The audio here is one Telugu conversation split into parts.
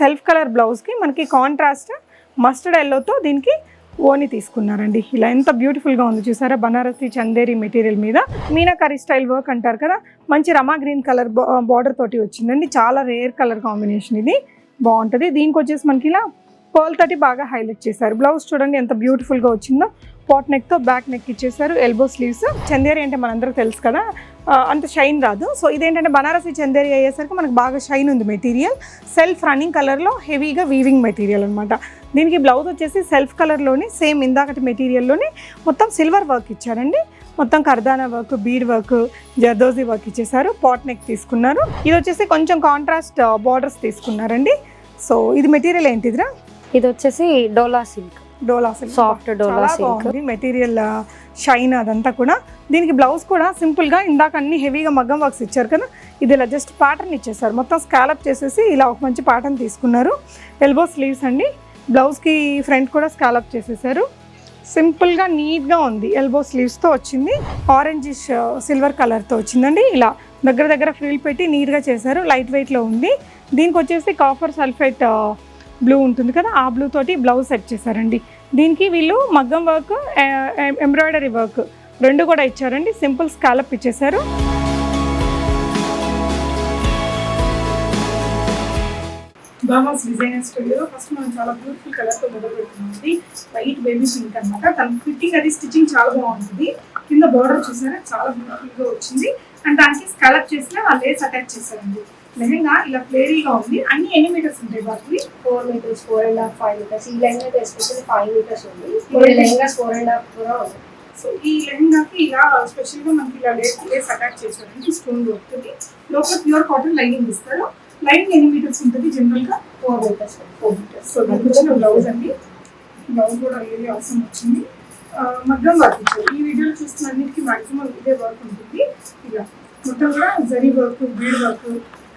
సెల్ఫ్ కలర్ బ్లౌజ్కి మనకి కాంట్రాస్ట్ మస్టర్డ్ ఎల్లోతో దీనికి ఓని తీసుకున్నారండి. ఇలా ఎంత బ్యూటిఫుల్గా ఉంది చూసారా? బనారసి చందేరి మెటీరియల్ మీద. మీనాకరీ స్టైల్ వర్క్ అంటారు కదా? మంచి రమా గ్రీన్ కలర్ బార్డర్ తోటి వచ్చిందండి. చాలా రేర్ కలర్ కాంబినేషన్ ఇది. బాగుంటుంది. దీనికి వచ్చేసి మనకి ఇలా పర్ల్ తోటి బాగా హైలైట్ చేశారు. బ్లౌజ్ చూడండి ఎంత బ్యూటిఫుల్గా వచ్చిందో. పాట్ నెక్తో బ్యాక్ నెక్ ఇచ్చేసారు ఎల్బో స్లీవ్స్ చందేరి అంటే మనందరూ తెలుసు కదా. అంత షైన్ రాదు. సో ఇదేంటంటే బనారసి చందేరి అయ్యేసరికి మనకు బాగా షైన్ ఉంది మెటీరియల్ సెల్ఫ్ రన్నింగ్ కలర్లో హెవీగా వీవింగ్ మెటీరియల్ అనమాట దీనికి బ్లౌజ్ వచ్చేసి సెల్ఫ్ కలర్లోని సేమ్ ఇందాకటి మెటీరియల్లోని మొత్తం సిల్వర్ వర్క్ ఇచ్చారండి. మొత్తం కర్దానా work bead work zardozi work ఇచ్చేసారు పాట్ నెక్ తీసుకున్నారు. ఇది వచ్చేసి కొంచెం కాంట్రాస్ట్ బార్డర్స్ తీసుకున్నారండి. సో ఇది మెటీరియల్ ఏంటిదిరా? ఇది వచ్చేసి డోలా సిల్క్ డోలా సిల్క్. సాఫ్ట్ డోలా సిల్క్. మెటీరియల్ షైన్ అదంతా కూడా. దీనికి బ్లౌజ్ కూడా సింపుల్గా ఇందాక అన్ని హెవీగా మగ్గం వర్క్స్ ఇచ్చారు కదా? ఇది ఇలా జస్ట్ ప్యాటర్న్ ఇచ్చేసారు మొత్తం స్కాలప్ చేసేసి ఇలా ఒక మంచి ప్యాటర్న్ తీసుకున్నారు. ఎల్బో స్లీవ్స్ అండి. బ్లౌజ్కి ఫ్రంట్ కూడా స్కాలప్ చేసేసారు సింపుల్గా నీట్గా ఉంది. ఎల్బో స్లీవ్స్తో వచ్చింది. ఆరెంజిష్ సిల్వర్ కలర్తో వచ్చిందండి. ఇలా దగ్గర దగ్గర ఫ్రిల్ పెట్టి నీట్గా చేశారు. లైట్ వెయిట్లో ఉంది. దీనికి వచ్చేసి కాఫర్ సల్ఫేట్ బ్లూ ఉంటుంది కదా ఆ బ్లూ తోటి బ్లౌజ్ సెట్ చేశారండి. దీనికి వీళ్ళు మగ్గం వర్క్ ఎంబ్రాయిడరీ వర్క్ రెండు కూడా ఇచ్చారండి. సింపుల్ స్కాలప్ ఇచ్చేశారు. బామాస్ డిజైనర్ స్టూడియో ఫస్ట్ మనం చాలా బ్యూటిఫుల్ కలర్తో మొదలు పెడుతుంది వైట్ బేబీ పింక్ అనమాట తన ఫిట్టింగ్ అది స్టిచ్చింగ్ చాలా బాగుంటుంది. కింద బార్డర్ చూసారా? చాలా బ్యూటిఫుల్గా వచ్చింది. అండ్ దానికి స్కాలప్ చేసిన ఆ లేస్ అటాచ్ చేశారండి లెహంగా ఇలా ఫ్లేరీగా ఉంది. అన్ని ఎన్ని మీటర్స్ ఉంటాయి వాటివి four metres four and half five metres ఈ లెహంగా ఎస్పెషల్లీ ఫైవ్ మీటర్స్ ఉంది. లెహంగాస్ ఫోర్ అండ్ హాఫ్ కూడా ఉంది. సో ఈ లెహంగాకి ఇలా స్పెషల్గా మనకి ఇలా లేస్ లేస్ అటాచ్ చేశారండి స్టోన్ దొరుకుతుంది లోపల ప్యూర్ కాటన్ లైనింగ్ ఇస్తారు. లైనింగ్ ఎన్ని మీటర్స్ ఉంటుంది? జనరల్గా four metres four metres so దానికి వచ్చిన బ్లౌజ్ అండి. బ్లౌజ్ కూడా రియల్లీ అవసరం వచ్చింది. మగ్గం వర్క్ ఇచ్చారు. ఈ వీడియోలో చూస్తున్న అన్నిటికీ మాక్సిమం ఇదే వర్క్ ఉంటుంది. ఇలా. మొత్తం కూడా zari work bead work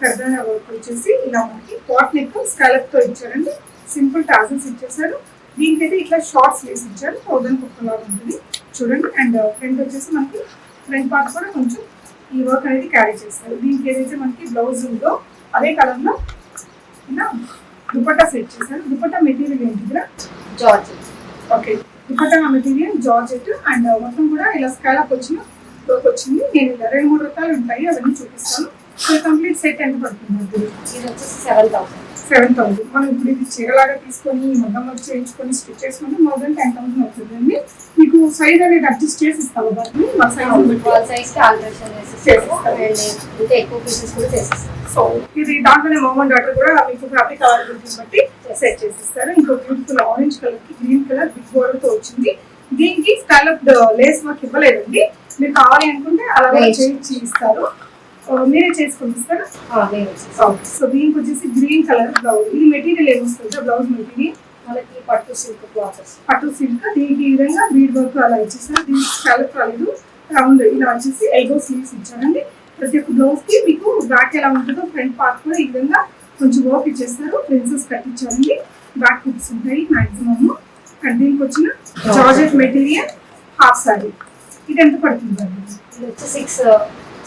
కర్దానా work వచ్చేసి ఇలా మనకి పాట్ నెక్ స్కాలప్తో ఇచ్చారండి. సింపుల్ టాజల్స్ ఇచ్చేసారు. దీనికైతే ఇట్లా షార్ట్ స్లీవ్స్ ఇచ్చారు. థౌజండ్ కుక్కలాగా ఉంటుంది. చూడండి. అండ్ ఫ్రంట్ వచ్చేసి మనకి ఫ్రంట్ పార్ట్ కూడా కొంచెం ఈ వర్క్ అనేది క్యారీ చేస్తారు. దీనికి ఏదైతే మనకి బ్లౌజ్ ఉందో అదే కలర్లో ఇలా దుపట్టా సెట్ చేశారు. దుపట్టా మెటీరియల్ ఏంటి ఇక్కడ? George okay dupatta material georgette and మొత్తం కూడా ఇలా స్కాలప్ వచ్చిన వర్క్ వచ్చింది. నేను రెండు మూడు రకాలు ఉంటాయి అవన్నీ చూపిస్తాను. సో కంప్లీట్ సెట్ ఎంత పడుతుంది అది ఇది వచ్చేసి సెవెన్ థౌసండ్ సెవెన్ థౌసండ్ మనం ఇప్పుడు ఇది చీరలాగా తీసుకొని మగ్గం వర్క్ చేయించుకొని స్టిచ్ చేసుకుంటే మోర్ దెన్ టెన్ థౌసండ్ అవుతుందండి. మీకు సైజ్ అనేది అడ్జస్ట్ చేసి ఇస్తాము దాన్ని. మా సైజ్ వాళ్ళ సైజ్కి ఆల్టరేషన్ చేసేస్తాము అండ్ ఇంకా ఎక్కువ పీసెస్ కూడా చేసేస్తాం సో ఇది దాంట్లోనే మోమన్ డాటర్ కూడా మీకు ఫ్యాబ్రిక్ అవైలబిలిటీ బట్టి సెట్ చేసిస్తారు. ఇంకో బ్యూటిఫుల్ ఆరెంజ్ కలర్కి గ్రీన్ కలర్ బిగ్ బోర్డర్తో వచ్చింది. దీనికి స్కాలప్ లేస్ వర్క్ ఇవ్వలేదండి. మీరు కావాలి అనుకుంటే అలా కూడా Right. చేయించి ఇస్తారు. మీరే నేను వచ్చేసి సో దీనికి వచ్చేసి గ్రీన్ కలర్ బ్లౌజ్ ఇది మెటీరియల్ ఏమొస్తుంది బ్లౌజ్ మెటీరియల్ మనకి పట్టు సిల్క్ క్లాత్స్ పట్టు సిల్క్ దీనికి ఈ విధంగా బీడ్ వర్క్ అలా ఇచ్చేసారు దీనికి స్కాలప్ రాలేదు రౌండ్ ఇలా వచ్చేసి ఎల్బో స్లీవ్స్ ఇచ్చారండి. ప్రతి ఒక్క బ్లౌజ్కి మీకు బ్యాక్ ఎలా ఉంటుందో ఫ్రంట్ పార్ట్ కూడా ఈ విధంగా కొంచెం వర్క్ ఇచ్చేస్తారు. ప్రిన్సెస్ కట్ ఇచ్చారండి. బ్యాక్ హుక్స్ ఉంటాయి మాక్సిమమ్ అండ్ దీనికి వచ్చిన జార్జెట్ మెటీరియల్ హాఫ్ సారీ ఇది ఎంత పడుతుంది ఇది వచ్చి six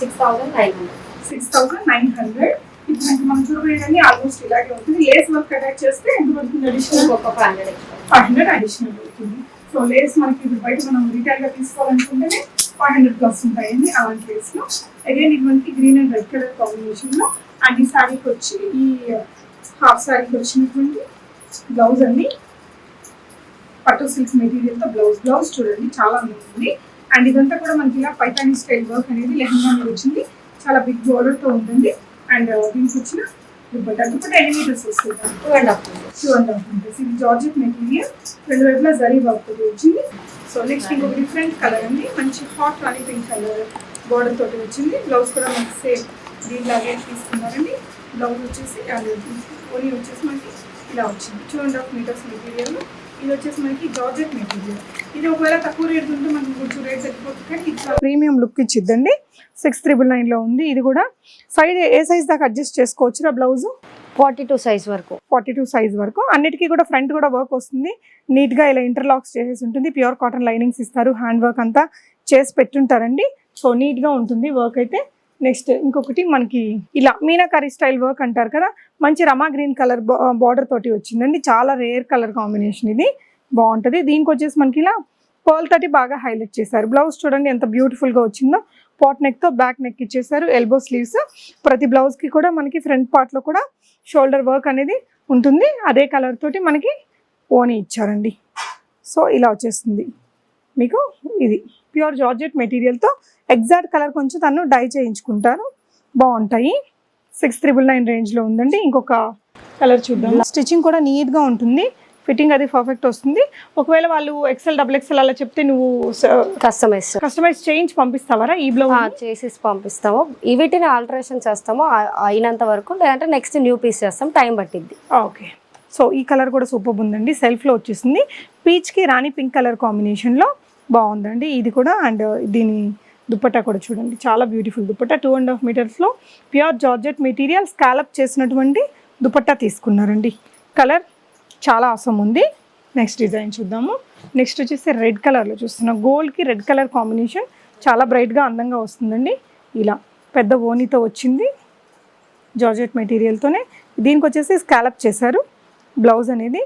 six thousand nine hundred six thousand nine hundred ఇప్పుడు మనకి మనం చూడబోయేది ఆల్మోస్ట్ ఇలాగే ఉంటుంది. లేస్ వర్క్ అటాచ్ చేస్తే ఎంత పడుతుంది అడిషనల్ ఇంకొక five hundred five hundred additional అవుతుంది సో లేస్ మనకి ఇప్పుడు బయట మనం రీటైల్గా తీసుకోవాలనుకుంటేనే ఫైవ్ హండ్రెడ్ ప్లస్ ఉంటాయండి అలాంటి లేస్లో. అగైన్ ఇది మనకి గ్రీన్ అండ్ రెడ్ కలర్ కాంబినేషన్లో. అండ్ ఈ శారీకి వచ్చి ఈ హాఫ్ శారీకి వచ్చినటువంటి బ్లౌజ్ అండి. పట్టు సిల్క్ మెటీరియల్తో బ్లౌజ్ బ్లౌజ్ చూడండి చాలా బాగుంది. అండ్ ఇదంతా కూడా మనకి ఇలా పైతాని స్టైల్ వర్క్ అనేది లెహంగా మీద వచ్చింది. చాలా బిగ్ బోర్డర్తో ఉంటుంది. అండ్ దీనికి వచ్చిన దుపట్టా దుపట్టా ఎన్ని మీటర్స్ వస్తుంది two and half two and half metres ఇది జార్జెట్ మెటీరియల్ రెండు వైపులా జరీ వర్క్ వచ్చింది. సో నెక్స్ట్ ఇంకొక డిఫరెంట్ కలర్ అండి మంచి hot rani pink colour border తోటి వచ్చింది. బ్లౌజ్ కూడా మనకి సేమ్ దీనిలాగే తీసుకున్నారండి. బ్లౌజ్ వచ్చేసి ఓనీ వచ్చేసి మనకి ఇలా వచ్చింది. Two and half metres material ఇది వచ్చేసి మనకి జార్జెట్ మెటీరియల్. ఇది ఒకవేళ తక్కువ రేట్ ఉంటే మనకి కొంచెం రేట్ తగ్గిపోతుంది కానీ ప్రీమియం లుక్ ఇచ్చిద్దండి. సిక్స్ త్రిబుల్ నైన్లో ఉంది. ఇది కూడా సైజ్ ఏ సైజ్ దాకా అడ్జస్ట్ చేసుకోవచ్చు బ్లౌజ్ ఫార్టీ టూ సైజ్ వరకు. ఫార్టీ టూ సైజ్ వరకు. అన్నిటికీ కూడా ఫ్రంట్ కూడా వర్క్ వస్తుంది. నీట్గా ఇలా ఇంటర్లాక్స్ చేసేసి ఉంటుంది. ప్యూర్ కాటన్ లైనింగ్స్ ఇస్తారు. హ్యాండ్ వర్క్ అంతా చేసి పెట్టుంటారండి. సో నీట్గా ఉంటుంది వర్క్ అయితే. నెక్స్ట్ ఇంకొకటి మనకి ఇలా మీనాకారి స్టైల్ వర్క్ అంటారు కదా మంచి రమా గ్రీన్ కలర్ బార్డర్ తోటి వచ్చిందండి. చాలా రేర్ కలర్ కాంబినేషన్ ఇది. బాగుంటుంది. దీనికి వచ్చేసి మనకి ఇలా పర్ల్ తోటి బాగా హైలైట్ చేశారు. బ్లౌజ్ చూడండి ఎంత బ్యూటిఫుల్గా వచ్చిందో. పాట్ నెక్తో బ్యాక్ నెక్ ఇచ్చేసారు ఎల్బో స్లీవ్స్ ప్రతి బ్లౌజ్కి కూడా మనకి ఫ్రంట్ పార్ట్లో కూడా షోల్డర్ వర్క్ అనేది ఉంటుంది. అదే కలర్ తోటి మనకి ఓని ఇచ్చారండి. సో ఇలా వచ్చేస్తుంది మీకు ఇది. ప్యూర్ జార్జెట్ మెటీరియల్తో ఎగ్జాక్ట్ కలర్ కొంచెం తను డై చేయించుకుంటారు బాగుంటాయి. సిక్స్ త్రిబుల్ నైన్ రేంజ్లో ఉందండి. ఇంకొక కలర్ చూద్దాం. స్టిచ్చింగ్ కూడా నీట్గా ఉంటుంది. ఫిట్టింగ్ అది పర్ఫెక్ట్ వస్తుంది. ఒకవేళ వాళ్ళు ఎక్సెల్ డబుల్ ఎక్సెల్ అలా చెప్తే నువ్వు కస్టమైజ్ కస్టమైజ్ చేయించి పంపిస్తావరా? ఈ బ్లౌజ్ చేసి పంపిస్తాము. వీటిని ఆల్టరేషన్ చేస్తాము. అయినంత వరకు లేదంటే నెక్స్ట్ న్యూ పీస్ చేస్తాం. టైం పట్టిద్ది. ఓకే. సో ఈ కలర్ కూడా సూపర్ ఉందండి. సెల్ఫ్లో వచ్చేసింది. పీచ్కి రాణి పింక్ కలర్ కాంబినేషన్లో బాగుందండి. ఇది కూడా అండ్ దీని దుప్పట్టా కూడా చూడండి. చాలా beautiful dupatta two and half మీటర్స్లో pure georgette material scallop చేసినటువంటి దుపట్టా తీసుకున్నారండి. కలర్ చాలా అవసరం ఉంది. నెక్స్ట్ డిజైన్ చూద్దాము. నెక్స్ట్ వచ్చేసి రెడ్ కలర్లో చూస్తున్నాం. గోల్డ్కి రెడ్ కలర్ కాంబినేషన్ చాలా బ్రైట్గా అందంగా వస్తుందండి. ఇలా పెద్ద ఓనీతో వచ్చింది జార్జెట్ మెటీరియల్తోనే దీనికి వచ్చేసి స్కాలప్ చేశారు. బ్లౌజ్ అనేది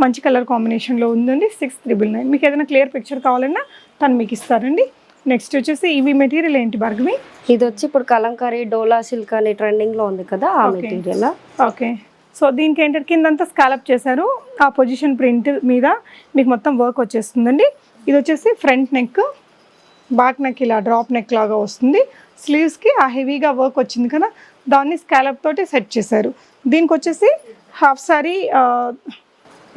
మంచి కలర్ కాంబినేషన్లో ఉందండి. Six triple nine. మీకు ఏదైనా క్లియర్ పిక్చర్ కావాలన్నా తను మీకు ఇస్తారండి. నెక్స్ట్ వచ్చేసి ఇవి మెటీరియల్ ఏంటి భార్గవి? ఇది వచ్చి ఇప్పుడు కలంకారీ డోలా సిల్క్ అని ట్రెండింగ్లో ఉంది కదా ఆ. మెటీరియల్. ఓకే. సో దీనికి ఏంటంటే కిందంతా స్కాలప్ చేశారు. ఆ పొజిషన్ ప్రింట్ మీద మీకు మొత్తం వర్క్ వచ్చేస్తుందండి. ఇది వచ్చేసి ఫ్రంట్ నెక్ బ్యాక్ నెక్ ఇలా డ్రాప్ నెక్ లాగా వస్తుంది. స్లీవ్స్కి ఆ హెవీగా వర్క్ వచ్చింది కదా దాన్ని స్కాలప్ తోటి సెట్ చేశారు. దీనికి వచ్చేసి హాఫ్ సారీ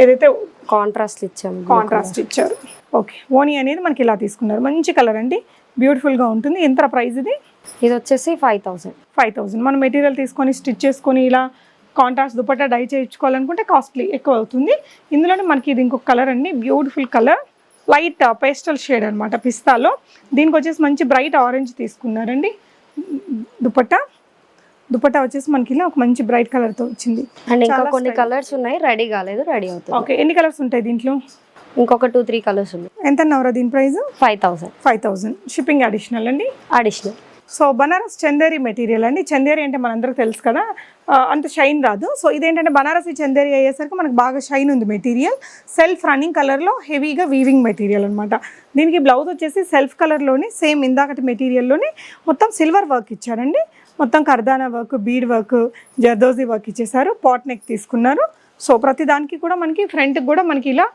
ఏదైతే కాంట్రాస్ట్ ఇచ్చాము కాంట్రాస్ట్ ఇచ్చారు. ఓకే ఓనీ అనేది మనకి ఇలా తీసుకున్నారు. మంచి కలర్ అండి. బ్యూటిఫుల్గా ఉంటుంది. ఎంత ప్రైస్ ఇది? ఇది వచ్చేసి ఫైవ్ థౌసండ్ ఫైవ్ థౌజండ్ మనం మెటీరియల్ తీసుకొని స్టిచ్ చేసుకొని ఇలా కాంట్రాస్ట్ దుపట్టా డై చేయించుకోవాలనుకుంటే కాస్ట్లీ ఎక్కువ అవుతుంది. ఇందులోనే మనకి ఇది ఇంకొక కలర్ అండి. Beautiful colour light pastel shade అనమాట పిస్తాలో. దీనికి వచ్చేసి మంచి బ్రైట్ ఆరెంజ్ తీసుకున్నారండి. దుపట్టా. దుపట్టా వచ్చేసి మనకి ఇలా ఒక మంచి బ్రైట్ కలర్తో వచ్చింది. అండ్ ఇంకా కొన్ని. కలర్స్ ఉన్నాయి రెడీ కాలేదు రెడీ అవుతుంది. ఓకే ఎన్ని కలర్స్ ఉంటాయి దీంట్లో? ఇంకొక టూ త్రీ కలర్స్ ఉన్నాయి. ఎంత అన్నవరా దీని price? Five thousand. Five thousand shipping additional అండి? Additional so Banaras Chanderi material అండి. చందేరి అంటే మనందరికి తెలుసు కదా అంత షైన్ రాదు. సో ఇదేంటంటే బనారసి చందేరి అయ్యేసరికి మనకు బాగా షైన్ ఉంది మెటీరియల్. సెల్ఫ్ రన్నింగ్ కలర్లో హెవీగా వీవింగ్ మెటీరియల్ అనమాట దీనికి బ్లౌజ్ వచ్చేసి సెల్ఫ్ కలర్లోనే సేమ్ ఇందాకటి మెటీరియల్లోనే మొత్తం సిల్వర్ వర్క్ ఇచ్చారండి. మొత్తం కర్దానా work bead work zardozi work ఇచ్చేసారు పాట్ నెక్ తీసుకున్నారు. సో ప్రతి దానికి కూడా మనకి ఫ్రంట్కి కూడా మనకి ఇలా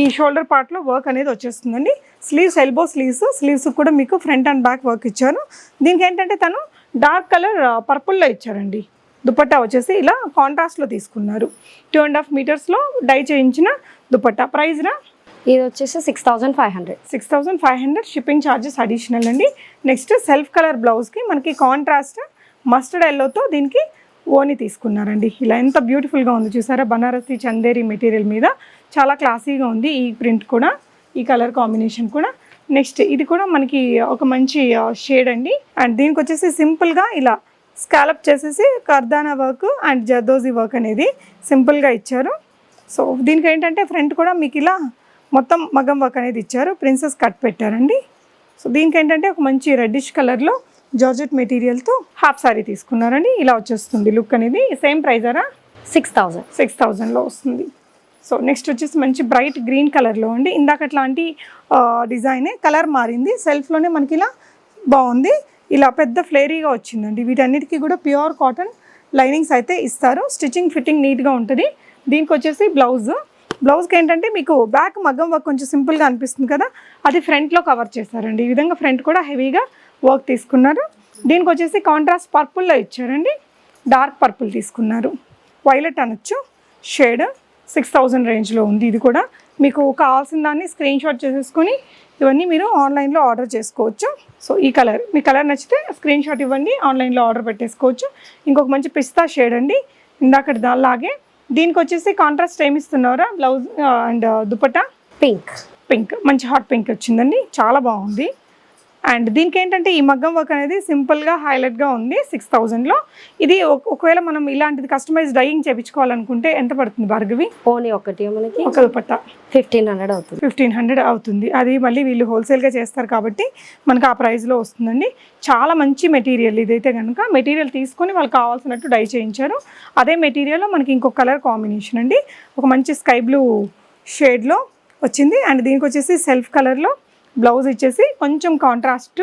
ఈ షోల్డర్ పార్ట్లో వర్క్ అనేది వచ్చేస్తుందండి. స్లీవ్స్ ఎల్బో స్లీవ్స్ స్లీవ్స్ కూడా మీకు ఫ్రంట్ అండ్ బ్యాక్ వర్క్ ఇచ్చారు దీనికి ఏంటంటే తను డార్క్ కలర్ పర్పుల్లో ఇచ్చారండి. దుపట్టా వచ్చేసి ఇలా కాంట్రాస్ట్లో తీసుకున్నారు. టూ అండ్ హాఫ్ మీటర్స్లో డై చేయించిన దుపట్టా. ప్రైజ్నా ఇది వచ్చేసి six thousand five hundred six thousand five hundred shipping charges additional అండి. నెక్స్ట్ సెల్ఫ్ కలర్ బ్లౌజ్కి మనకి కాంట్రాస్ట్ మస్టర్డ్ ఎల్లోతో దీనికి ఓని తీసుకున్నారండి. ఇలా ఎంత బ్యూటిఫుల్గా ఉంది చూసారా? బనారసి చందేరి మెటీరియల్ మీద చాలా క్లాసీగా ఉంది ఈ ప్రింట్ కూడా ఈ కలర్ కాంబినేషన్ కూడా. నెక్స్ట్ ఇది కూడా మనకి ఒక మంచి షేడ్ అండి. అండ్ దీనికి వచ్చేసి సింపుల్గా ఇలా స్కాలప్ చేసేసి kardana work and zardozi work అనేది సింపుల్గా ఇచ్చారు. సో దీనికి ఏంటంటే ఫ్రంట్ కూడా మీకు ఇలా మొత్తం మగం వర్క్ అనేది ఇచ్చారు. ప్రిన్సెస్ కట్ పెట్టారండి. సో దీనికి ఏంటంటే ఒక మంచి రెడ్డిష్ కలర్లో జార్జెట్ మెటీరియల్తో హాఫ్ సారీ తీసుకున్నారండి ఇలా వచ్చేస్తుంది. లుక్ అనేది సేమ్ ప్రైజరా సిక్స్ థౌసండ్. సిక్స్ థౌజండ్లో వస్తుంది. సో నెక్స్ట్ వచ్చేసి మంచి బ్రైట్ గ్రీన్ కలర్లో అండి ఇందాక అట్లాంటి డిజైనే కలర్ మారింది. సెల్ఫ్లోనే మనకి ఇలా బాగుంది. ఇలా పెద్ద ఫ్లేరీగా వచ్చిందండి. వీటన్నిటికీ కూడా ప్యూర్ కాటన్ లైనింగ్స్ అయితే ఇస్తారు. స్టిచ్చింగ్ ఫిట్టింగ్ నీట్గా ఉంటుంది. దీనికి వచ్చేసి బ్లౌజ్. బ్లౌజ్కి ఏంటంటే మీకు బ్యాక్ మగ్గం వర్క్ కొంచెం సింపుల్గా అనిపిస్తుంది కదా? అది ఫ్రంట్లో కవర్ చేశారండి ఈ విధంగా ఫ్రంట్ కూడా హెవీగా వర్క్ తీసుకున్నారు. దీనికి వచ్చేసి కాంట్రాస్ట్ పర్పుల్లో ఇచ్చారండి. డార్క్ పర్పుల్ తీసుకున్నారు. వైలెట్ అనొచ్చు. షేడ్ సిక్స్ థౌజండ్ రేంజ్లో ఉంది ఇది కూడా. మీకు కావాల్సిన దాన్ని స్క్రీన్ షాట్ చేసేసుకొని ఇవన్నీ మీరు ఆన్లైన్లో ఆర్డర్ చేసుకోవచ్చు. సో ఈ కలర్ మీ కలర్ నచ్చితే స్క్రీన్ షాట్ ఇవ్వండి ఆన్లైన్లో ఆర్డర్ పెట్టేసుకోవచ్చు. ఇంకొక మంచి పిస్తా షేడ్ అండి. ఇందాకటి దానిలాగే. దీనికి వచ్చేసి కాంట్రాస్ట్ ఏమి ఇస్తున్నారా blouse and dupatta? Pink pink మంచి హాట్ పింక్ వచ్చిందండి. చాలా బాగుంది. అండ్ దీనికి ఏంటంటే ఈ మగ్గం వర్క్ అనేది సింపుల్గా హైలైట్గా ఉంది సిక్స్ థౌజండ్లో. ఇది ఒక- ఒకవేళ మనం ఇలాంటిది కస్టమైజ్ డైయింగ్ చేయించుకోవాలనుకుంటే ఎంత పడుతుంది భార్గవి? ఓనీ ఒకటి మనకి. ఒక దుపట్టా. ఫిఫ్టీన్ హండ్రెడ్ అవుతుంది. ఫిఫ్టీన్ హండ్రెడ్ అవుతుంది. అది మళ్ళీ వీళ్ళు హోల్సేల్గా చేస్తారు కాబట్టి మనకు ఆ ప్రైస్లో వస్తుందండి. చాలా మంచి మెటీరియల్ ఇదైతే కనుక మెటీరియల్ తీసుకొని వాళ్ళకి కావాల్సినట్టు డై చేయించారు. అదే మెటీరియల్లో మనకి ఇంకొక కలర్ కాంబినేషన్ అండి. ఒక మంచి స్కై బ్లూ షేడ్లో వచ్చింది. అండ్ దీనికి వచ్చేసి సెల్ఫ్ కలర్లో బ్లౌజ్ ఇచ్చేసి కొంచెం కాంట్రాస్ట్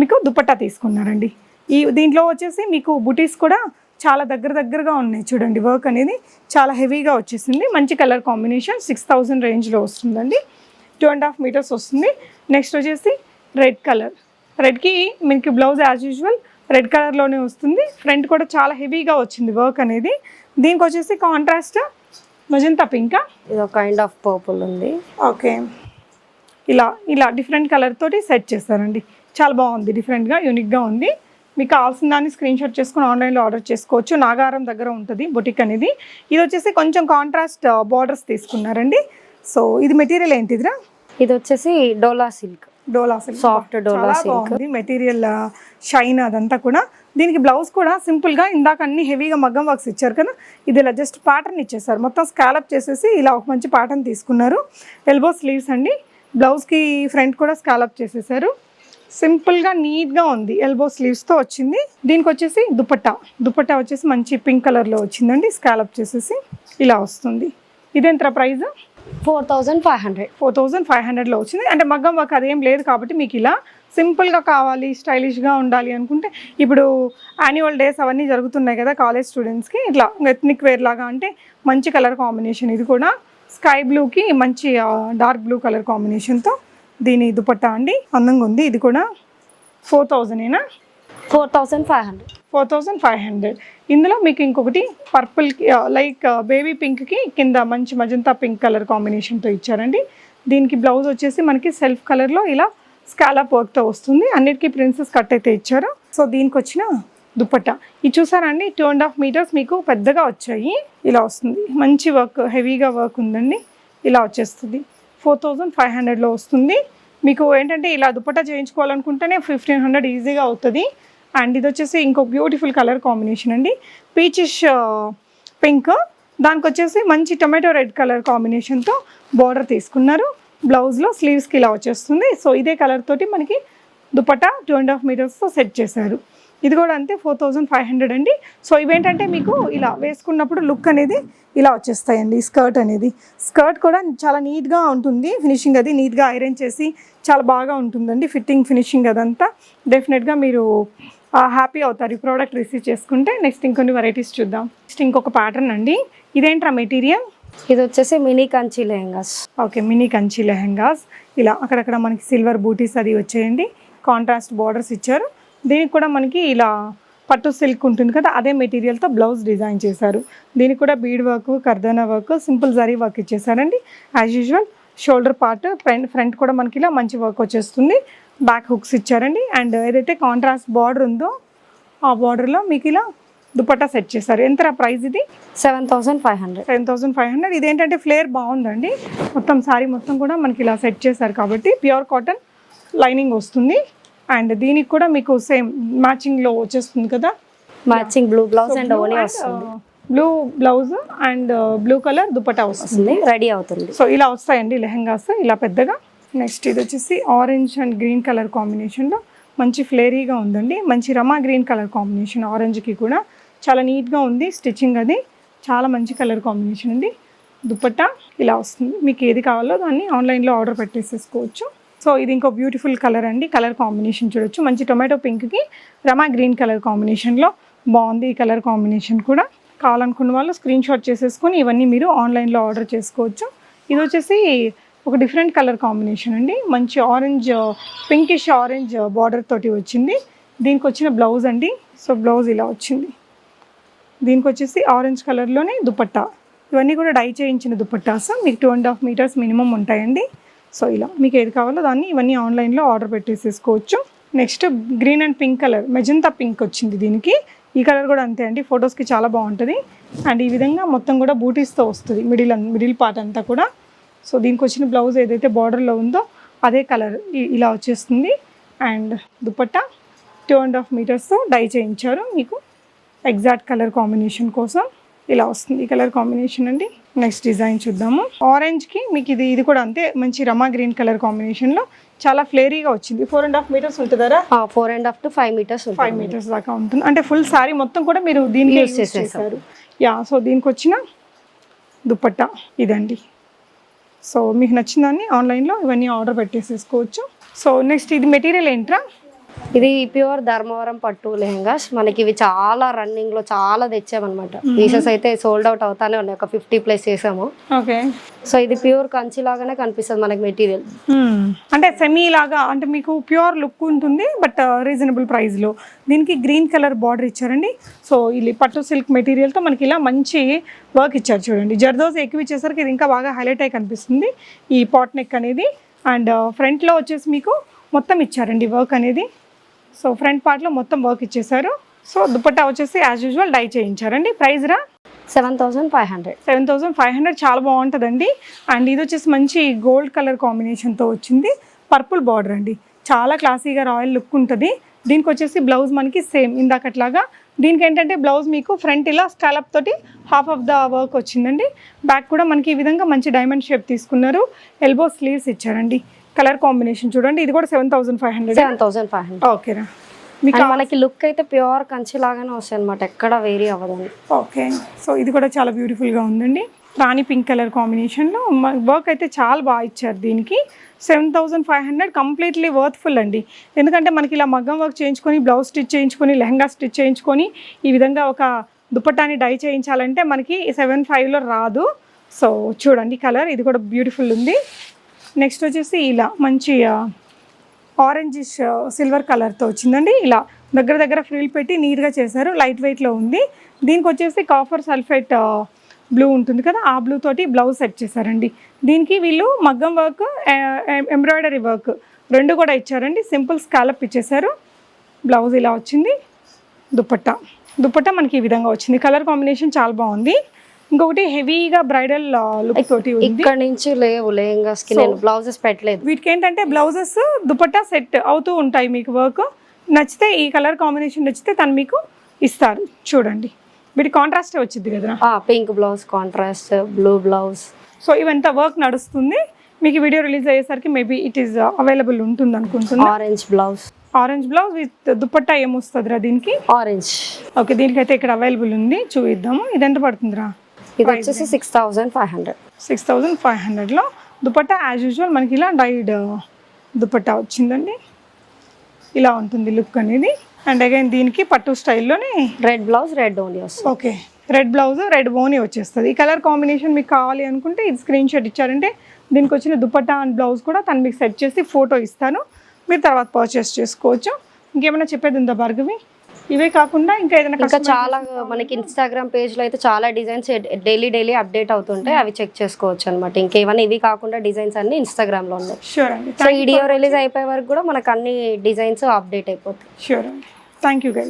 మీకు దుపట్టా తీసుకున్నారండి. ఈ దీంట్లో వచ్చేసి మీకు బుటీస్ కూడా చాలా దగ్గర దగ్గరగా ఉన్నాయి చూడండి. వర్క్ అనేది చాలా హెవీగా వచ్చేసింది. మంచి కలర్ కాంబినేషన్ సిక్స్ థౌజండ్ రేంజ్లో వస్తుందండి. టూ అండ్ హాఫ్ మీటర్స్ వస్తుంది. నెక్స్ట్ వచ్చేసి రెడ్ కలర్ రెడ్కి మీకు బ్లౌజ్ యాజ్ యూజువల్ రెడ్ కలర్లోనే వస్తుంది. ఫ్రంట్ కూడా చాలా హెవీగా వచ్చింది వర్క్ అనేది. దీనికి వచ్చేసి కాంట్రాస్ట్ మజంతా పింకా ఇది ఒక కైండ్ ఆఫ్ పర్పుల్ ఉంది. ఓకే ఇలా ఇలా డిఫరెంట్ కలర్ తోటి సెట్ చేస్తారండి. చాలా బాగుంది డిఫరెంట్గా యూనిక్గా ఉంది. మీకు కావాల్సిన దాన్ని స్క్రీన్ షాట్ చేసుకుని ఆన్లైన్లో ఆర్డర్ చేసుకోవచ్చు. నాగారం దగ్గర ఉంటుంది బొటిక్ అనేది. ఇది వచ్చేసి కొంచెం కాంట్రాస్ట్ బార్డర్స్ తీసుకున్నారండి. సో ఇది మెటీరియల్ ఏంటిదిరా ఇది వచ్చేసి Dola silk. Dola silk. Soft Dola. బాగుంది. మెటీరియల్ షైన్ అదంతా కూడా. దీనికి బ్లౌజ్ కూడా సింపుల్గా ఇందాక అన్ని హెవీగా మగ్గం వర్క్స్ ఇచ్చారు కదా. ఇది ఇలా జస్ట్ ప్యాటర్న్ ఇచ్చేసారు. మొత్తం స్కాలప్ చేసేసి ఇలా ఒక మంచి ప్యాటర్న్ తీసుకున్నారు. ఎల్బో స్లీవ్స్ అండి. బ్లౌజ్కి ఫ్రంట్ కూడా స్కాలప్ చేసేసారు. సింపుల్గా నీట్గా ఉంది. ఎల్బో స్లీవ్స్తో వచ్చింది. దీనికి వచ్చేసి దుపట్టా. దుపట్టా వచ్చేసి మంచి పింక్ కలర్లో వచ్చిందండి. స్కాలప్ చేసేసి ఇలా వస్తుంది. ఇదెంత price four thousand five hundred. Four thousand five హండ్రెడ్లో వచ్చింది. అంటే మగ్గం వర్క్ అదేం లేదు కాబట్టి మీకు ఇలా సింపుల్గా కావాలి స్టైలిష్గా ఉండాలి అనుకుంటే ఇప్పుడు యాన్యువల్ డేస్ అవన్నీ జరుగుతున్నాయి కదా కాలేజ్ స్టూడెంట్స్కి ఇట్లా ఎథ్నిక్ వేర్ లాగా అంటే మంచి కలర్ కాంబినేషన్ ఇది కూడా. స్కై బ్లూకి మంచి డార్క్ బ్లూ కలర్ కాంబినేషన్తో దీని దుపట్టా అండి. అందంగా ఉంది. ఇది కూడా four థౌజండేనా four thousand five hundred. Four thousand five hundred. ఇందులో మీకు ఇంకొకటి పర్పుల్ లైక్ బేబీ పింక్కి కింద మంచి మజంతా పింక్ కలర్ కాంబినేషన్తో ఇచ్చారండి. దీనికి బ్లౌజ్ వచ్చేసి మనకి సెల్ఫ్ కలర్లో ఇలా స్కాలప్ వర్క్తో వస్తుంది. అన్నిటికీ ప్రిన్సెస్ కట్ అయితే ఇచ్చారు. సో దీనికి వచ్చిన దుపట్టా ఇది చూసారండి? టూ అండ్ హాఫ్ మీటర్స్ మీకు పెద్దగా వచ్చాయి. ఇలా వస్తుంది. మంచి వర్క్ హెవీగా వర్క్ ఉందండి. ఇలా వచ్చేస్తుంది. ఫోర్ థౌజండ్ ఫైవ్ హండ్రెడ్లో వస్తుంది. మీకు ఏంటంటే ఇలా దుపట్టా చేయించుకోవాలనుకుంటేనే ఫిఫ్టీన్ హండ్రెడ్ ఈజీగా అవుతుంది. అండ్ ఇది వచ్చేసి ఇంకో బ్యూటిఫుల్ కలర్ కాంబినేషన్ అండి. పీచిష్ పింక్ uh, దానికి వచ్చేసి మంచి టొమాటో రెడ్ కలర్ కాంబినేషన్తో బార్డర్ తీసుకున్నారు. బ్లౌజ్లో స్లీవ్స్కి ఇలా వచ్చేస్తుంది. సో ఇదే కలర్ తోటి మనకి దుపట్టా టూ అండ్ హాఫ్ మీటర్స్తో సెట్ చేశారు. ఇది కూడా అంతే ఫోర్ థౌజండ్ ఫైవ్ హండ్రెడ్ అండి. సో ఇవేంటంటే మీకు ఇలా వేసుకున్నప్పుడు లుక్ అనేది ఇలా వచ్చేస్తాయండి స్కర్ట్ అనేది. స్కర్ట్ కూడా చాలా నీట్గా ఉంటుంది ఫినిషింగ్ అది నీట్గా ఐరన్ చేసి చాలా బాగా ఉంటుందండి ఫిట్టింగ్ ఫినిషింగ్ అదంతా. డెఫినెట్గా మీరు హ్యాపీ అవుతారు ఈ ప్రోడక్ట్ రిసీవ్ చేసుకుంటే. నెక్స్ట్ ఇంకొన్ని వెరైటీస్ చూద్దాం. నెక్స్ట్ ఇంకొక ప్యాటర్న్ అండి ఇదేంట్రా మెటీరియల్? ఇది వచ్చేసి mini Kanchi lehengas. Okay mini Kanchi lehengas. ఇలా అక్కడక్కడ మనకి సిల్వర్ బూటీస్ అది వచ్చేయండి కాంట్రాస్ట్ బార్డర్స్ ఇచ్చారు. దీనికి కూడా మనకి ఇలా పట్టు సిల్క్ ఉంటుంది కదా అదే మెటీరియల్తో బ్లౌజ్ డిజైన్ చేశారు. దీనికి కూడా బీడ్ వర్క్ కర్దనా work simple zari work ఇచ్చేసారండి as usual shoulder part front front కూడా మనకి ఇలా మంచి వర్క్ వచ్చేస్తుంది. బ్యాక్ హుక్స్ ఇచ్చారండి. అండ్ ఏదైతే కాంట్రాస్ట్ బార్డర్ ఉందో ఆ బార్డర్లో మీకు ఇలా దుపట్టా సెట్ చేశారు. ఎంత ప్రైస్ ఇది? Seven thousand five hundred. Ten thousand five hundred. ఇదేంటంటే ఫ్లేర్ బాగుందండి. మొత్తం శారీ మొత్తం కూడా మనకి ఇలా సెట్ చేశారు కాబట్టి ప్యూర్ కాటన్ లైనింగ్ వస్తుంది. అండ్ దీనికి కూడా మీకు సేమ్ మ్యాచింగ్లో వచ్చేస్తుంది కదా? మ్యాచింగ్ బ్లూ బ్లౌజ్ అండ్ ఓనీ వస్తుంది. Blue blouse and blue colour dupatta వస్తుంది. వస్తుంది. రెడీ అవుతుంది. సో ఇలా వస్తాయండి లెహంగాస్. ఇలా పెద్దగా. నెక్స్ట్ ఇది వచ్చేసి ఆరెంజ్ అండ్ గ్రీన్ కలర్ కాంబినేషన్లో మంచి ఫ్లేరీగా ఉందండి. మంచి రమా గ్రీన్ కలర్ కాంబినేషన్ ఆరెంజ్కి కూడా. చాలా నీట్గా ఉంది స్టిచ్చింగ్ అది. చాలా మంచి కలర్ కాంబినేషన్ అండి దుపట్టా ఇలా వస్తుంది. మీకు ఏది కావాలో దాన్ని ఆన్లైన్లో ఆర్డర్ పెట్టేసేసుకోవచ్చు. సో ఇది ఇంకో బ్యూటిఫుల్ కలర్ అండి. కలర్ కాంబినేషన్ చూడొచ్చు. మంచి టొమాటో పింక్కి రమా గ్రీన్ కలర్ కాంబినేషన్లో బాగుంది ఈ కలర్ కాంబినేషన్ కూడా. కావాలనుకున్న వాళ్ళు స్క్రీన్ షాట్ చేసేసుకొని ఇవన్నీ మీరు ఆన్లైన్లో ఆర్డర్ చేసుకోవచ్చు. ఇది వచ్చేసి ఒక డిఫరెంట్ కలర్ కాంబినేషన్ అండి. మంచి ఆరెంజ్ పింకిష్ ఆరెంజ్ బార్డర్ తోటి వచ్చింది. దీనికి వచ్చిన బ్లౌజ్ అండి. సో బ్లౌజ్ ఇలా వచ్చింది. దీనికి వచ్చేసి ఆరెంజ్ కలర్లోనే దుపట్టా. ఇవన్నీ కూడా డై చేయించిన దుపట్టాస్. మీకు two and half metres minimum ఉంటాయండి. సో ఇలా మీకు ఏది కావాలో దాన్ని ఇవన్నీ ఆన్లైన్లో order పెట్టేసేసుకోవచ్చు. Next green and pink colour magenta pink వచ్చింది దీనికి. ఈ కలర్ కూడా అంతే అండి ఫొటోస్కి చాలా బాగుంటుంది. అండ్ ఈ విధంగా మొత్తం కూడా బూటీస్తో వస్తుంది మిడిల్ మిడిల్ పార్ట్ అంతా కూడా. సో దీనికి వచ్చిన బ్లౌజ్ ఏదైతే బార్డర్లో ఉందో అదే కలర్ ఇలా వచ్చేస్తుంది. And dupatta two and half మీటర్స్తో dye చేయించారు మీకు. ఎగ్జాక్ట్ కలర్ కాంబినేషన్ కోసం ఇలా వస్తుంది ఈ కలర్ కాంబినేషన్ అండి. నెక్స్ట్ డిజైన్ చూద్దాము. ఆరెంజ్కి మీకు ఇది ఇది కూడా అంతే మంచి రమా గ్రీన్ కలర్ కాంబినేషన్లో చాలా ఫ్లేరీగా వచ్చింది. ఫోర్ అండ్ హాఫ్ మీటర్స్ ఉంటుందా four and half to five metres five metres దాకా ఉంటుంది. అంటే ఫుల్ సారీ మొత్తం కూడా మీరు దీనికి యూస్ చేసేసాం. చేశారు. యా సో దీనికి వచ్చిన దుపట్టా ఇదండి. సో మీకు నచ్చిందాన్ని ఆన్లైన్లో ఇవన్నీ ఆర్డర్ పెట్టేసేసుకోవచ్చు. సో నెక్స్ట్ ఇది మెటీరియల్ ఏంట్రా? ఇది ప్యూర్ ధర్మవరం పట్టు లెహంగాస్. మనకి ఇవి చాలా రన్నింగ్లో చాలా తెచ్చామన్నమాట. పీసెస్ అయితే సోల్డ్ అవుట్ అవుతానే ఉన్నాయి. ఒక ఫిఫ్టీ ప్లేస్ చేసాము. ఓకే. సో ఇది ప్యూర్ కంచి లాగానే కనిపిస్తుంది మనకి మెటీరియల్ అంటే సెమీ లాగా అంటే మీకు ప్యూర్ లుక్ ఉంటుంది బట్ రీజనబుల్ ప్రైస్లో దీనికి గ్రీన్ కలర్ బార్డర్ ఇచ్చారండి. సో ఇది పట్టు సిల్క్ మెటీరియల్తో మనకి ఇలా మంచి వర్క్ ఇచ్చారు చూడండి. జర్దోస్ ఎక్కువ ఇచ్చేసరికి ఇది ఇంకా బాగా హైలైట్ అయి కనిపిస్తుంది. ఈ పాట్ నెక్ అనేది. అండ్ ఫ్రంట్లో వచ్చేసి మీకు మొత్తం ఇచ్చారండి వర్క్ అనేది. సో ఫ్రంట్ పార్ట్లో మొత్తం వర్క్ ఇచ్చేసారు సో దుపట్టా వచ్చేసి యాజ్ యూజువల్ డై చేయించారండి. ప్రైస్ రా? Seven thousand five hundred. Seven thousand five hundred చాలా బాగుంటుందండి. అండ్ ఇది వచ్చేసి మంచి గోల్డ్ కలర్ కాంబినేషన్తో వచ్చింది. పర్పుల్ బార్డర్ అండి. చాలా క్లాసీగా రాయల్ లుక్ ఉంటుంది. దీనికి వచ్చేసి బ్లౌజ్ మనకి సేమ్ ఇందాకట్లాగా. దీనికి ఏంటంటే బ్లౌజ్ మీకు ఫ్రంట్ ఇలా స్కాలప్ తోటి హాఫ్ ఆఫ్ ద వర్క్ వచ్చిందండి. బ్యాక్ కూడా మనకి ఈ విధంగా మంచి డైమండ్ షేప్ తీసుకున్నారు. ఎల్బో స్లీవ్స్ ఇచ్చారండి. కలర్ కాంబినేషన్ చూడండి. ఇది కూడా seven thousand five hundred seven thousand five hundred ఓకేరా మీకు మనకి లుక్ అయితే ప్యూర్ కంచి లాగానే వస్తాయి అనమాట ఎక్కడ వేరీ అవ్వదండి. ఓకే సో ఇది కూడా చాలా బ్యూటిఫుల్గా ఉందండి. రాణి పింక్ కలర్ కాంబినేషన్లో వర్క్ అయితే చాలా బాగా ఇచ్చారు దీనికి. Seven thousand five hundred completely worthful అండి. ఎందుకంటే మనకి ఇలా మగ్గం వర్క్ చేయించుకొని బ్లౌజ్ స్టిచ్ చేయించుకొని లెహంగా స్టిచ్ చేయించుకొని ఈ విధంగా ఒక దుపట్టాని డై చేయించాలంటే మనకి సెవెన్ ఫైవ్లో రాదు. సో చూడండి కలర్. ఇది కూడా బ్యూటిఫుల్ ఉంది. నెక్స్ట్ వచ్చేసి ఇలా మంచి ఆరెంజిష్ సిల్వర్ కలర్తో వచ్చిందండి. ఇలా దగ్గర దగ్గర ఫ్రిల్ పెట్టి నీట్గా చేశారు. లైట్ వెయిట్లో ఉంది. దీనికి వచ్చేసి కాఫర్ సల్ఫేట్ బ్లూ ఉంటుంది కదా ఆ బ్లూ తోటి బ్లౌజ్ సెట్ చేశారండి. దీనికి వీళ్ళు మగ్గం వర్క్ ఎంబ్రాయిడరీ వర్క్ రెండు కూడా ఇచ్చారండి. సింపుల్ స్కాలప్ ఇచ్చేసారు బ్లౌజ్ ఇలా వచ్చింది. దుప్పట్ట. దుప్పట్ట మనకి ఈ విధంగా వచ్చింది. కలర్ కాంబినేషన్ చాలా బాగుంది. ఇంకొకటి హెవీగా బ్రైడల్ లుక్ తోటి ఇక్కడ నుంచి లేవు లెహంగాస్కి నేను బ్లౌజెస్ పెట్టలేదు. వీటికి ఏంటంటే బ్లౌజెస్ దుపట్టా సెట్ అవుతూ ఉంటాయి మీకు వర్క్ నచ్చితే ఈ కలర్ కాంబినేషన్ నచ్చితే తను మీకు ఇస్తారు. చూడండి. వీటి కాంట్రాస్టే వచ్చింది కదా pink blouse contrast blue blouse so ఇవంతా వర్క్ నడుస్తుంది. మీకు వీడియో రిలీజ్ అయ్యేసరికి మేబీ ఇట్ ఈస్ అవైలబుల్ ఉంటుంది అనుకుంటున్నా. Orange blouse orange blouse with dupatta ఏమొస్తుందిరా దీనికి? ఆరెంజ్ ఓకే దీనికైతే ఇక్కడ అవైలబుల్ ఉంది. చూద్దాము ఇది ఎంత పడుతుందిరా? ఇది వచ్చేసి six thousand five hundred six thousand five హండ్రెడ్లో దుపట్టా యాజ్ యూజువల్ మనకి ఇలా డైడ్ దుపట్టా వచ్చిందండి. ఇలా ఉంటుంది లుక్ అనేది. అండ్ అగైన్ దీనికి పట్టు స్టైల్లోనే రెడ్ బ్లౌజ్ రెడ్ ఓన్లీ వస్తుంది. ఓకే రెడ్ బ్లౌజ్ రెడ్ బోని వచ్చేస్తుంది. ఈ కలర్ కాంబినేషన్ మీకు కావాలి అనుకుంటే ఇది స్క్రీన్ షాట్ ఇచ్చారంటే దీనికి వచ్చిన దుపట్టా అండ్ బ్లౌజ్ కూడా తను మీకు సెట్ చేసి ఫోటో ఇస్తాను. మీరు తర్వాత పర్చేస్ చేసుకోవచ్చు. ఇంకేమైనా చెప్పేది ఉందా భార్గవి? ఇవే కాకుండా ఇంకా ఏదైనా ఇంకా చాలా మనకి ఇన్స్టాగ్రామ్ పేజ్లో అయితే చాలా డిజైన్స్ డైలీ డైలీ అప్డేట్ అవుతుంటాయి అవి చెక్ చేసుకోవచ్చు అనమాట ఇంకేమైనా ఇవి కాకుండా డిజైన్స్ అన్ని ఇన్స్టాగ్రామ్లో ఉన్నాయి. షూర్ అండి. సో వీడియో రిలీజ్ అయిపోయే వరకు కూడా మనకు అన్ని డిజైన్స్ అప్డేట్ అయిపోతాయి. షూర్ అండి. Thank you guys